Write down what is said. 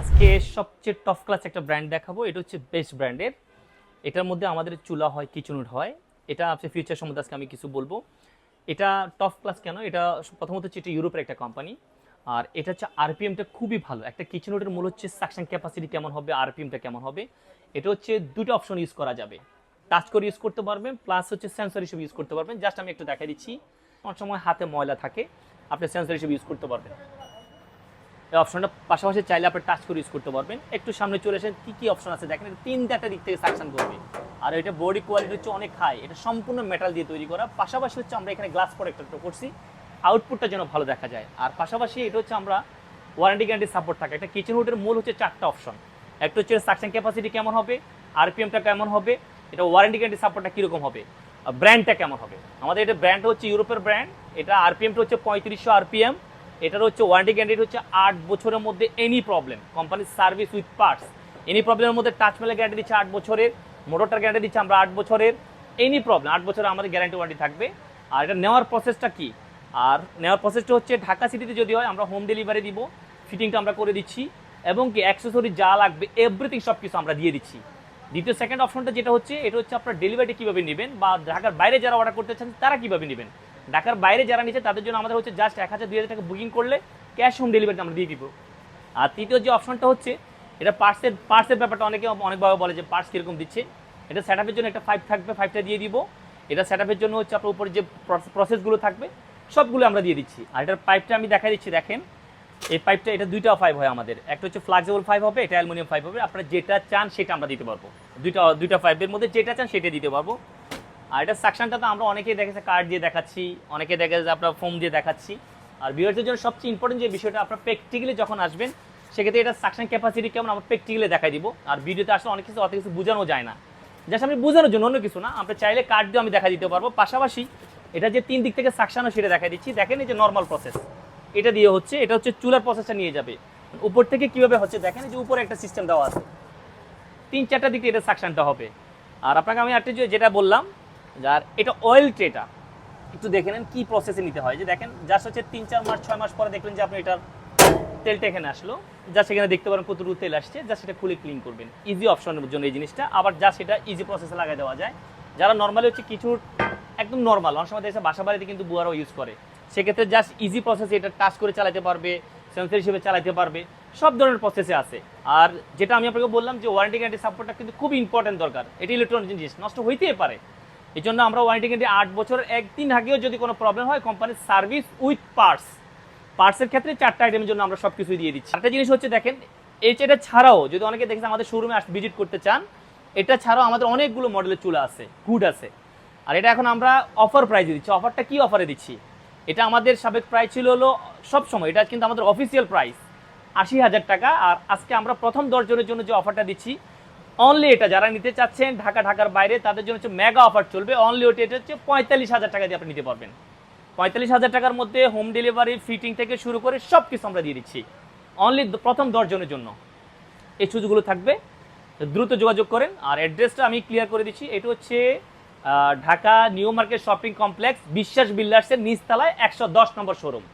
আজকে সবচেয়ে top class একটা ব্র্যান্ড দেখাবো। এটা হচ্ছে বেস্ট ব্র্যান্ডের এটার মধ্যে আমাদের চুলা হয় কিচেনুট হয়। এটা আপনি ফিউচার সম্বন্ধে আজকে আমি কিছু বলব। এটা টপ ক্লাস কেন? এটা প্রথমত হচ্ছে এটা ইউরোপের একটা কোম্পানি আর এটা হচ্ছে আরপিএমটা খুবই ভালো। একটা কিচেনুটের মূল হচ্ছে সাকশন ক্যাপাসিটি কেমন হবে আরপিএমটা কেমন হবে। এটা হচ্ছে দুটো অপশন ইউজ করা যাবে। টাচ করে ইউজ করতে পারবেন প্লাস হচ্ছে সেন্সর হিসেবে ইউজ করতে পারবেন। জাস্ট আমি একটু দেখা দিচ্ছি। অনেক সময় হাতে ময়লা থাকে, আপনি সেন্সর হিসেবে ইউজ করতে পারবেন। এই অপশনটা পাশাপাশি চাইলে আপনি টাচ করে ইউজ করতে পারবেন। একটু সামনে চলে আসেন, কি কি অপশন আছে? দেখেন তিন চারটা দিক থেকে সাকশন করবে। আর এটা বডি কোয়ালিটি হচ্ছে অনেক হাই এটা সম্পূর্ণ মেটাল দিয়ে তৈরি করা। পাশাপাশি হচ্ছে আমরা এখানে গ্লাস প্রোডাক্টটা করছি। আউটপুটটা যেন ভালো দেখা যায়। আর পাশাপাশি এটা হচ্ছে আমরা ওয়ারেন্টি গ্যারান্টি সাপোর্ট থাকে। একটা কিচেন হুডের মূল হচ্ছে চারটা অপশন একটা হচ্ছে সাকশন ক্যাপাসিটি কেমন হবে? আরপিএমটা কেমন হবে? এটা ওয়ারেন্টি গ্যারান্টি সাপোর্টটা কীরকম হবে? ব্র্যান্ডটা কেমন হবে? আমাদের এটা ব্র্যান্ড হচ্ছে ইউরোপের ব্র্যান্ড এটা আরপিএমটা হচ্ছে পঁয়ত্রিশশো আরপিএম এটার হচ্ছে ওয়ারেন্টি গ্যারান্টি হচ্ছে আট বছরের মধ্যে এনি প্রবলেম কোম্পানির সার্ভিস উইথ পার্টস এনি প্রবলেমের মধ্যে টাচ মেলে গ্যারান্টি দিচ্ছে আট বছরের মোটরটার গ্যারান্টি দিচ্ছে আমরা আট বছরের এনি প্রবলেম আট বছরের আমাদের গ্যারান্টি ওয়ারেন্টি থাকবে। আর এটা নেওয়ার প্রসেসটা কি? আর নেওয়ার প্রসেসটা হচ্ছে ঢাকা সিটিতে যদি হয়, আমরা হোম ডেলিভারি দিব ফিটিংটা আমরা করে দিচ্ছি, এবং কি অ্যাক্সেসরি যা লাগবে এভরিথিং সব কিছু আমরা দিয়ে দিচ্ছি। দ্বিতীয় সেকেন্ড অপশনটা যেটা হচ্ছে, এটা হচ্ছে আপনার ডেলিভারিটা কীভাবে নেবেন বা ঢাকার বাইরে যারা অর্ডার করতে চান তারা কীভাবে নেবেন? ঢাকার বাইরে যারা নিচ্ছে, তাদের জন্য আমাদের হচ্ছে জাস্ট এক হাজার, দুই হাজার টাকা বুকিং করলে ক্যাশ হোম ডেলিভারি আমরা দিয়ে দিব। আর তৃতীয় যে অপশনটা হচ্ছে, এটা পার্সের পার্সের ব্যাপারটা অনেকে অনেকভাবে বলে যে পার্স কীরকম দিচ্ছে। এটা সেট জন্য একটা ফাইভ থাকবে ফাইভটা দিয়ে দিব। এটা সেট জন্য হচ্ছে আপনার উপরে যে প্রসেসগুলো থাকবে, সবগুলো আমরা দিয়ে দিচ্ছি। আর এটার পাইপটা আমি দেখা দিচ্ছি, দেখেন। এই পাইপটা এটা দুইটা ফাইভ হয় আমাদের। একটা হচ্ছে ফ্লাক্সিবল ফাইভ হবে, এটা অ্যালুমিনিয়াম ফাইভ হবে। আপনারা যেটা চান সেটা আমরা দিতে পারব। দুইটা দুইটা ফাইভের মধ্যে যেটা চান সেটা দিতে পারব। আর এটা সাকশনটা তো আমরা অনেকেই দেখেছে কার্ড দিয়ে দেখাচ্ছি অনেকে দেখে যে আপনার ফোম দিয়ে দেখাচ্ছি। আর ভিউয়ার্সের জন্য সবচেয়ে ইম্পর্টেন্ট যে বিষয়টা, আপনার প্র্যাকটিক্যালি যখন আসবেন, সেক্ষেত্রে এটা সাকশন ক্যাপাসিটি কেমন আমরা প্র্যাকটিক্যালি দেখাই দিব। আর ভিডিওতে আসলে অনেক কিছু, অত কিছু বোঝানো যায় না। জাস্ট আমি বোঝানোর জন্য অন্য কিছু না, আমরা চাইলে কার্ড দিয়ে আমি দেখা দিতে পারব। পাশাপাশি এটা যে তিন দিক থেকে সাকশানো সেটা দেখা দিচ্ছি। দেখেন এই যে নর্মাল প্রসেস এটা দিয়ে হচ্ছে, এটা হচ্ছে চুলার প্রসেসটা নিয়ে যাবে। উপর থেকে কীভাবে হচ্ছে, দেখেন যে উপরে একটা সিস্টেম দেওয়া আছে। তিন চারটা দিকে এটা সাকশনটা হবে। আর আপনাকে আমি যে- যেটা বললাম যার এটা অয়েল ট্রেটা একটু দেখে নেন কী প্রসেসে নিতে হয়। যে দেখেন জাস্ট হচ্ছে তিন, চার মাস, ছয় মাস পরে দেখলেন যে আপনি এটার তেলটা এখানে আসলো। জাস্ট এখানে দেখতে পারেন কতটুকু তেল আসছে। জাস্ট সেটা খুলে ক্লিন করবেন। ইজি অপশনের জন্য এই জিনিসটা। আবার জাস্ট সেটা ইজি প্রসেসে লাগাই দেওয়া যায়। যারা নর্মালি হচ্ছে কিছু একদম নর্মাল অনেক সময় দেখছে বাসা বাড়িতে কিন্তু বুয়ারাও ইউজ করে। সেক্ষেত্রে জাস্ট ইজি প্রসেসে এটা টাচ করে চালাতে পারবে সেন্সর হিসেবে চালাতে পারবে। সব ধরনের প্রসেসে আছে। আর যেটা আমি আপনাকে বললাম যে ওয়ারেন্টি গ্যারান্টি সাপোর্টটা কিন্তু খুব ইম্পর্টেন্ট দরকার। এটি ইলেকট্রনিক জিনিস, নষ্ট হইতেই পারে। এই জন্য আমরা ওয়ারেন্টি গ্যারান্টি আট বছরের একদিন আগেও যদি কোনো প্রবলেম হয় কোম্পানির সার্ভিস উইথ পার্টস পার্টসের ক্ষেত্রে চারটা আইটেমের জন্য আমরা সব কিছুই দিয়ে দিচ্ছি। একটা জিনিস হচ্ছে, দেখেন, এই এটা ছাড়াও যদি অনেকে দেখেছে আমাদের শোরুমে আস ভিজিট করতে চান, এটা ছাড়াও আমাদের অনেকগুলো মডেলের চুলা আছে গুড আছে। আর এটা এখন আমরা অফার প্রাইজে দিচ্ছি। অফারটা কি অফারে দিচ্ছি? এটা আমাদের সাবেক প্রাইস ছিল হলো সব সময় এটা কিন্তু আমাদের অফিসিয়াল প্রাইস আশি হাজার টাকা। আর আজকে আমরা প্রথম দশজনের জন্য যে অফারটা দিচ্ছি অনলি এটা যারা নিতে চাচ্ছেন ঢাকা, ঢাকার বাইরে, তাদের জন্য হচ্ছে মেগা অফার চলবে। অনলি ওটা এটা হচ্ছে পঁয়তাল্লিশ হাজার টাকা দিয়ে আপনি নিতে পারবেন। পঁয়তাল্লিশ হাজার টাকার মধ্যে হোম ডেলিভারি ফিটিং থেকে শুরু করে সব কিছু আমরা দিয়ে দিচ্ছি। অনলি প্রথম দশজনের জন্য। এই সুযোগগুলো থাকবে। দ্রুত যোগাযোগ করেন। আর অ্যাড্রেসটা আমি ক্লিয়ার করে দিচ্ছি। এটা হচ্ছে Dhaka new market shopping complex, Biswas বিল্ডার্সের নিচতলায় একশো দশ নম্বর শোরুম